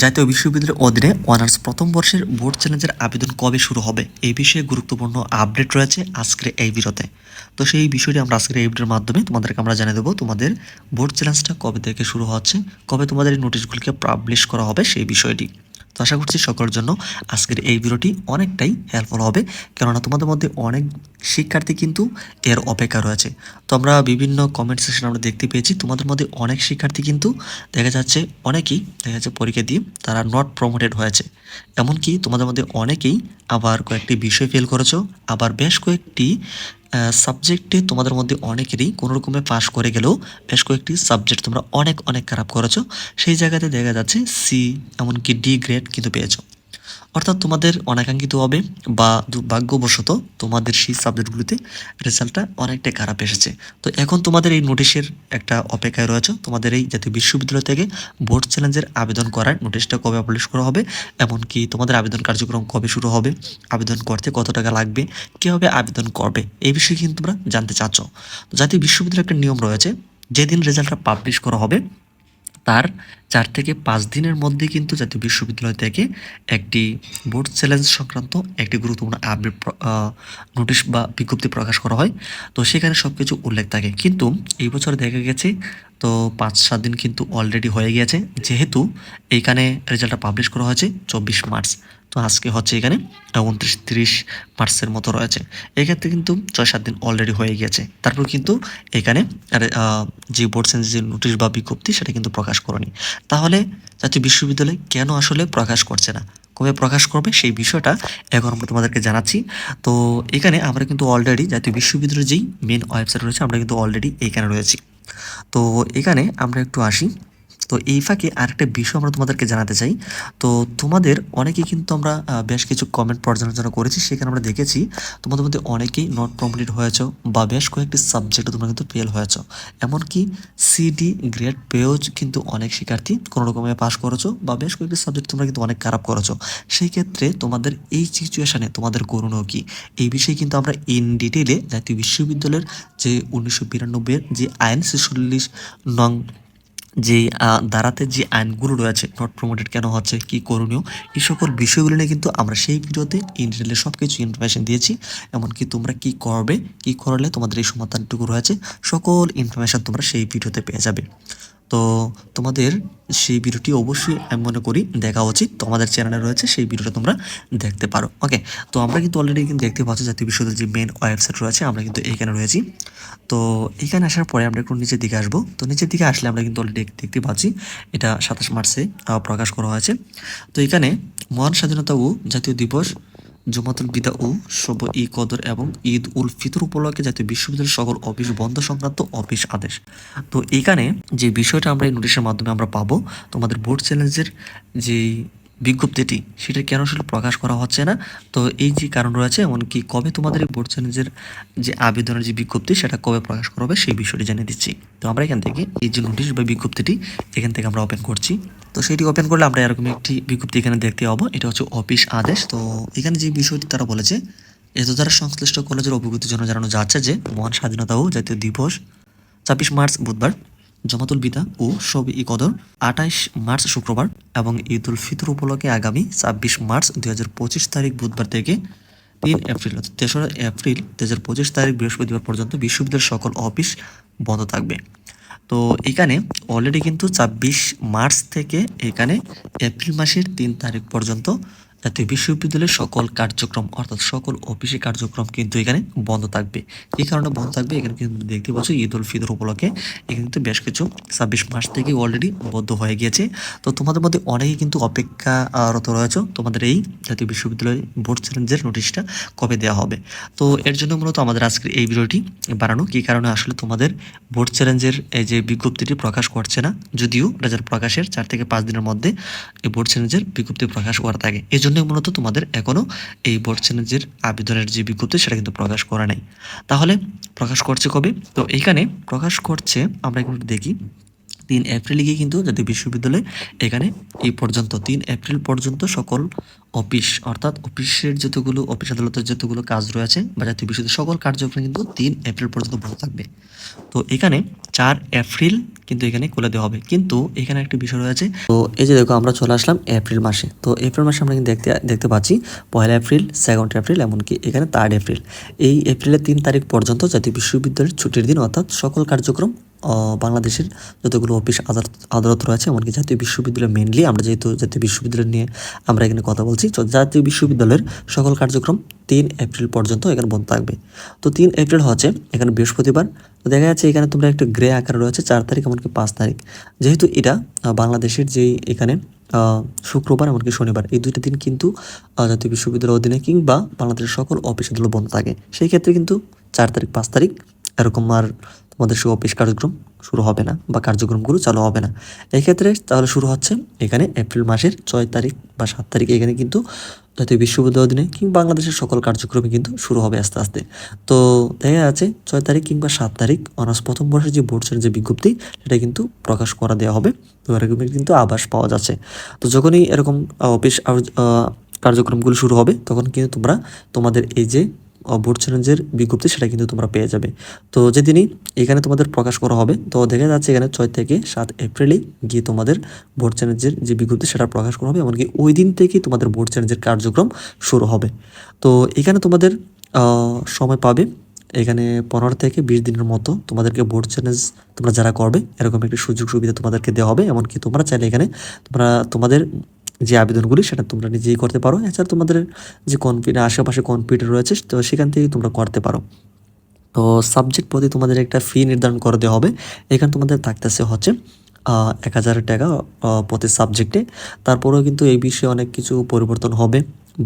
জাতীয় বিশ্ববিদ্যালয়ের অধীনে অনার্স প্রথম বর্ষের বোর্ড চ্যালেঞ্জের আবেদন কবে শুরু হবে? এই বিষয়ে গুরুত্বপূর্ণ আপডেট রয়েছে আজকের এই বিরতে তো সেই বিষয়টি আমরা আজকের এই ভিডিওর মাধ্যমে তোমাদেরকে আমরা জানিয়ে দেবো, তোমাদের বোর্ড চ্যালেঞ্জটা কবে থেকে শুরু হচ্ছে, কবে তোমাদের এই নোটিশগুলিকে পাবলিশ করা হবে সেই বিষয়টি। তো আশা করছি সকলের জন্য আজকের এই ভিডিওটি অনেকটাই হেল্পফুল হবে। কেননা তোমাদের মধ্যে অনেক শিক্ষার্থী কিন্তু এর অপেক্ষা রয়েছে। তো আমরা বিভিন্ন কমেন্ট সেকশন আমরা দেখতে পেয়েছি, তোমাদের মধ্যে অনেক শিক্ষার্থী কিন্তু দেখা যাচ্ছে অনেকেই দেখা যাচ্ছে পরীক্ষা দিয়ে তারা নট প্রমোটেড হয়েছে। এমনকি তোমাদের মধ্যে অনেকেই আবার কয়েকটি বিষয় ফেল করেছ, আবার বেশ কয়েকটি সাবজেক্টে তোমাদের মধ্যে অনেকেরই কোনো রকমে পাশ করে গেলেও বেশ কয়েকটি সাবজেক্ট তোমরা অনেক অনেক খারাপ করেছ। সেই জায়গাতে দেখা যাচ্ছে সি এমনকি ডি গ্রেড কিন্তু পেয়েছ। অর্থাৎ তোমাদের অনাকাঙ্ক্ষিত হবে বা দুর্ভাগ্যবশত তোমাদের সেই সাবজেক্টগুলিতে রেজাল্টটা অনেকটাই খারাপ এসেছে। তো এখন তোমাদের এই নোটিশের একটা অপেক্ষায় রয়েছে। তোমাদের এই জাতীয় বিশ্ববিদ্যালয় থেকে বোর্ড চ্যালেঞ্জের আবেদন করার নোটিশটা কবে পাবলিশ করা হবে? এমনকি তোমাদের আবেদন কার্যক্রম কবে শুরু হবে? আবেদন করতে কত টাকা লাগবে? কীভাবে আবেদন করবে? এই বিষয়ে কিন্তু তোমরা জানতে চাচ্ছ। জাতীয় বিশ্ববিদ্যালয়ের একটা নিয়ম রয়েছে, যেদিন রেজাল্টটা পাবলিশ করা হবে তার চার থেকে পাঁচ দিনের মধ্যে কিন্তু জাতীয় বিশ্ববিদ্যালয় থেকে একটি বোর্ড চ্যালেঞ্জ সংক্রান্ত একটি গুরুত্বপূর্ণ আপডেট নোটিশ বা বিজ্ঞপ্তি প্রকাশ করা হয়। তো সেখানে সব কিছু উল্লেখ থাকে। কিন্তু এই বছর দেখা গেছে, তো পাঁচ সাত দিন কিন্তু অলরেডি হয়ে গিয়েছে যেহেতু এইখানে রেজাল্টটা পাবলিশ করা হয়েছে চব্বিশ মার্চ। তো আজকে হচ্ছে এখানে উনত্রিশ তিরিশ মার্চের মতো রয়েছে। এক্ষেত্রে কিন্তু ছয় সাত দিন অলরেডি হয়ে গিয়েছে। তারপর কিন্তু এখানে যে বোর্ড সেন্স যে নোটিশ বা বিজ্ঞপ্তি সেটা কিন্তু প্রকাশ করেনি। তাহলে জাতীয় বিশ্ববিদ্যালয় কেন আসলে প্রকাশ করছে না? কবে প্রকাশ করবে সেই বিষয়টা এখন আমরা তোমাদেরকে জানাচ্ছি। তো এখানে আমরা কিন্তু অলরেডি জাতীয় বিশ্ববিদ্যালয়ের যেই মেন ওয়েবসাইট রয়েছে, আমরা কিন্তু অলরেডি এইখানে রয়েছি। তো এখানে আমরা একটু আসি। তো এই ফাঁকে আরেকটা বিষয় আমরা তোমাদেরকে জানাতে চাই। তো তোমাদের অনেকেই কিন্তু আমরা বেশ কিছু কমেন্ট পর্যালোচনা করেছি, সেখানে আমরা দেখেছি তোমাদের মধ্যে অনেকেই নট কমপ্লিট হয়েছ বা বেশ কয়েকটি সাবজেক্টে তোমরা কিন্তু ফেল হয়েছ। এমনকি সিডি গ্রেড পেয়েও কিন্তু অনেক শিক্ষার্থী কোনো রকমে পাশ করেছ বা বেশ কয়েকটি সাবজেক্ট তোমরা কিন্তু অনেক খারাপ করেছ। সেই ক্ষেত্রে তোমাদের এই সিচুয়েশানে তোমাদের করণীয় কি? এই বিষয়ে কিন্তু আমরা ইন ডিটেলে জাতীয় বিশ্ববিদ্যালয়ের যে উনিশশো বিরানব্বইয়ের যে আইন ছেচল্লিশ নং যে দাঁড়াতে যে আইনগুলো রয়েছে নট প্রমোটেড কেন হচ্ছে, কি করণীয় এই সকল বিষয়গুলো নিয়ে কিন্তু আমরা সেই ভিডিওতে ইন ডিটেলে সব কিছু ইনফরমেশন দিয়েছি। এমনকি তোমরা কি করবে, কি করলে তোমাদের এই সমাধানটুকু রয়েছে, সকল ইনফরমেশন তোমরা সেই ভিডিওতে পেয়ে যাবে। তো তোমাদের সেই ভিডিওটি অবশ্যই আমি মনে করি দেখা উচিত। তো আমাদের চ্যানেলে রয়েছে, সেই ভিডিওটা তোমরা দেখতে পারো। ওকে তো আমরা কিন্তু অলরেডি কিন্তু দেখতে পাচ্ছি জাতীয় বিশ্ববিদ্যালয়ের যে মেন ওয়েবসাইট রয়েছে, আমরা কিন্তু এইখানে রয়েছি। তো এখানে আসার পরে আমরা একটু নিচের দিকে আসব। তো নিচের দিকে আসলে আমরা কিন্তু অলরেডি দেখতে পাচ্ছি, এটা সাতাশ মার্চে প্রকাশ করা হয়েছে। তো এখানে মহান স্বাধীনতা ও জাতীয় দিবস জমাতুল বিদা ও শব ই কদর এবং ঈদ উল ফিতর উপলক্ষে জাতীয় বিশ্ববিদ্যালয়ের সকল অফিস বন্ধ সংক্রান্ত অফিস আদেশ। তো এখানে যে বিষয়টা আমরা এই নোটিশের মাধ্যমে আমরা পাবো, তোমাদের বোর্ড চ্যালেঞ্জের যে বিজ্ঞপ্তিটি, সেটা কেন আসলে প্রকাশ করা হচ্ছে না? তো এই যে কারণ রয়েছে, এমনকি কবে তোমাদের এই বোর্ড চ্যালেঞ্জের যে আবেদনের যে বিজ্ঞপ্তি, সেটা কবে প্রকাশ করা হবে, সেই বিষয়টি জানিয়ে দিচ্ছি। তো আমরা এখান থেকে এই যে নোটিশ বা বিজ্ঞপ্তিটি, এখান থেকে আমরা ওপেন করছি। তো সেটি ওপেন করলে আমরা এরকম একটি বিজ্ঞপ্তি এখানে দেখতে পাবো। এটা হচ্ছে অফিস আদেশ। তো এখানে যে বিষয়টি তারা বলেছে, এত দ্বারা সংশ্লিষ্ট কলেজের অবগতির জন্য জানানো যাচ্ছে যে, মহান স্বাধীনতা ও জাতীয় দিবস ছাব্বিশ মার্চ বুধবার, জমাতুল বিদা ও সব ই কদর আঠাইশ মার্চ শুক্রবার এবং ঈদ উল ফিতর উপলক্ষে আগামী ছাব্বিশ মার্চ দুই হাজার পঁচিশ তারিখ বুধবার থেকে তিন এপ্রিল অর্থাৎ তেসরা এপ্রিল দু হাজার পঁচিশ তারিখ বৃহস্পতিবার পর্যন্ত বিশ্ববিদ্যালয়ের সকল অফিস বন্ধ থাকবে। তো এখানে অলরেডি কিন্তু ছাব্বিশ মার্চ থেকে এখানে এপ্রিল মাসের তিন তারিখ পর্যন্ত জাতীয় বিশ্ববিদ্যালয়ের সকল কার্যক্রম, অর্থাৎ সকল অফিসে কার্যক্রম কিন্তু এখানে বন্ধ থাকবে। এই কারণে বন্ধ থাকবে। এখানে কিন্তু দেখতে পাচ্ছ, ঈদ উল ফিতর উপলক্ষে এখানে কিন্তু বেশ কিছু ছাব্বিশ মাস থেকে অলরেডি বন্ধ হয়ে গিয়েছে। তো তোমাদের মধ্যে অনেকেই কিন্তু অপেক্ষারত রয়েছে। তোমাদের এই জাতীয় বিশ্ববিদ্যালয় বোর্ড চ্যালেঞ্জের নোটিশটা কবে দেওয়া হবে? তো এর জন্য মূলত আমাদের আজকের এই ভিডিওটি বানানো। কী কারণে? আসলে তোমাদের বোর্ড চ্যালেঞ্জের এই যে বিজ্ঞপ্তিটি প্রকাশ করছে না, যদিও রেজাল্ট প্রকাশের চার থেকে পাঁচ দিনের মধ্যে এই বোর্ড চ্যালেঞ্জের বিজ্ঞপ্তি প্রকাশ করা থাকে। এই জন্য মূলত তোমাদের এখনও এই বোর্ড চ্যালেঞ্জের আবেদনের যে বিজ্ঞপ্তি সেটা কিন্তু প্রকাশ করা নাই। তাহলে প্রকাশ করছে কবে? তো এখানে প্রকাশ করছে, আমরা একটু দেখি। তিন এপ্রিলে গিয়ে কিন্তু জাতীয় বিশ্ববিদ্যালয় এখানে এই পর্যন্ত, তিন এপ্রিল পর্যন্ত সকল অফিস, অর্থাৎ অফিসের যতগুলো, অফিস আদালতের যতগুলো কাজ রয়েছে বা জাতীয় বিশ্ববিদ্যালয়ের সকল কার্যক্রম কিন্তু তিন এপ্রিল পর্যন্ত বন্ধ থাকবে। তো এখানে চার এপ্রিল কিন্তু এখানে খুলে দেওয়া হবে। কিন্তু এখানে একটা বিষয় রয়েছে, তো এই যে দেখো আমরা চলে আসলাম এপ্রিল মাসে। তো এপ্রিল মাসে আমরা কিন্তু দেখতে দেখতে পাচ্ছি পয়লা এপ্রিল সেকেন্ড এপ্রিল, এমনকি এখানে থার্ড এপ্রিল। এই এপ্রিলের তিন তারিখ পর্যন্ত জাতীয় বিশ্ববিদ্যালয়ের ছুটির দিন, অর্থাৎ সকল কার্যক্রম বাংলাদেশের যতগুলো অফিস আদালত রয়েছে, এমনকি জাতীয় বিশ্ববিদ্যালয় মেনলি আমরা যেহেতু জাতীয় বিশ্ববিদ্যালয় নিয়ে আমরা এখানে কথা বলছি, তো জাতীয় বিশ্ববিদ্যালয়ের সকল কার্যক্রম তিন এপ্রিল পর্যন্ত এখানে বন্ধ থাকবে। তো তিন এপ্রিল হচ্ছে এখানে বৃহস্পতিবার, তো দেখা যাচ্ছে এখানে তোমরা একটা গ্রে আকার রয়েছে, চার তারিখ এমনকি পাঁচ তারিখ। যেহেতু এটা বাংলাদেশের যেই এখানে শুক্রবার এমনকি শনিবার, এই দুইটা দিন কিন্তু জাতীয় বিশ্ববিদ্যালয়ের অধীনে কিংবা বাংলাদেশের সকল অফিস আদালত বন্ধ থাকে। সেই ক্ষেত্রে কিন্তু চার তারিখ, পাঁচ তারিখ, এরকম আর তোমাদের সেই অফিস কার্যক্রম শুরু হবে না বা কার্যক্রমগুলো চালু হবে না। এক্ষেত্রে তাহলে শুরু হচ্ছে এখানে এপ্রিল মাসের ছয় তারিখ বা সাত তারিখ। এখানে কিন্তু জাতীয় বিশ্ববিদ্যালয় দিনে কিংবা বাংলাদেশের সকল কার্যক্রমে কিন্তু শুরু হবে আস্তে আস্তে। তো দেখা যাচ্ছে ছয় তারিখ কিংবা সাত তারিখ অনার্স প্রথম বর্ষের যে বোর্ডসের যে বিজ্ঞপ্তি, সেটা কিন্তু প্রকাশ করা দেওয়া হবে। তো এরকমের কিন্তু আভাস পাওয়া যাচ্ছে। তো যখনই এরকম অফিস কার্যক্রমগুলো শুরু হবে, তখন কিন্তু তোমরা তোমাদের এই যে বোর্ড চ্যালেঞ্জের বিজ্ঞপ্তি সেটা কিন্তু তোমরা পেয়ে যাবে। তো যেদিনই এখানে তোমাদের প্রকাশ করা হবে, তো দেখা যাচ্ছে এখানে ছয় থেকে সাত এপ্রিলেই গিয়ে তোমাদের বোর্ড চ্যালেঞ্জের যে বিজ্ঞপ্তি সেটা প্রকাশ করা হবে, এমনকি ওই দিন থেকেই তোমাদের বোর্ড চ্যালেঞ্জের কার্যক্রম শুরু হবে। তো এখানে তোমাদের সময় পাবে এখানে পনেরো থেকে বিশ দিনের মতো তোমাদেরকে বোর্ড চ্যালেঞ্জ তোমরা যারা করবে, এরকম একটি সুযোগ সুবিধা তোমাদেরকে দেওয়া হবে, এমনকি তোমরা চাইলে এখানে তোমরা তোমাদের যে আবেদনগুলি সেটা তোমরা নিজেই করতে পারো। এছাড়া তোমাদের যে কম্পিউটার আশেপাশে কম্পিউটার রয়েছে, তো সেখান থেকে তোমরা করতে পারো। তো সাবজেক্ট প্রতি তোমাদের একটা ফি নির্ধারণ করে দেওয়া হবে। এখানে তোমাদের থাকতেছে হচ্ছে এক হাজার টাকা প্রতি সাবজেক্টে তারপরেও কিন্তু এই বিষয়ে অনেক কিছু পরিবর্তন হবে।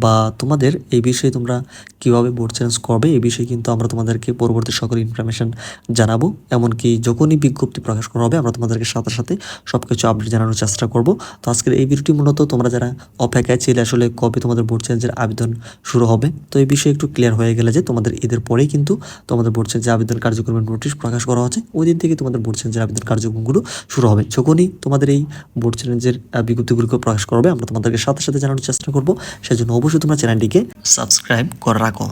বা তোমাদের এই বিষয়ে তোমরা কীভাবে বোর্ড চেঞ্জ করবে, এই বিষয়ে কিন্তু আমরা তোমাদেরকে পরবর্তী সকল ইনফরমেশন জানাব। এমনকি যখনই বিজ্ঞপ্তি প্রকাশ করা হবে, আমরা তোমাদেরকে সাথে সাথে সব কিছু আপডেট জানানোর চেষ্টা করব। তো আজকের এই ভিডিওটি মূলত তোমরা যারা অপেক্ষায় ছিলে, আসলে কবে তোমাদের বোর্ড চেঞ্জের আবেদন শুরু হবে, তো এই বিষয়ে একটু ক্লিয়ার হয়ে গেলে যে তোমাদের ঈদের পরেই কিন্তু তোমাদের বোর্ড চেঞ্জের আবেদন কার্যক্রমের নোটিশ প্রকাশ করা হচ্ছে। ওই দিন থেকে তোমাদের বোর্ড চেঞ্জের আবেদন কার্যক্রমগুলো শুরু হবে। যখনই তোমাদের এই বোর্ড চ্যালেঞ্জের বিজ্ঞপ্তিগুলোকে প্রকাশ করবে আমরা তোমাদেরকে সাথে সাথে জানানোর চেষ্টা করব। সেজন্য অবশ্যই তোমরা চ্যানেলটিকে সাবস্ক্রাইব করে রাখো।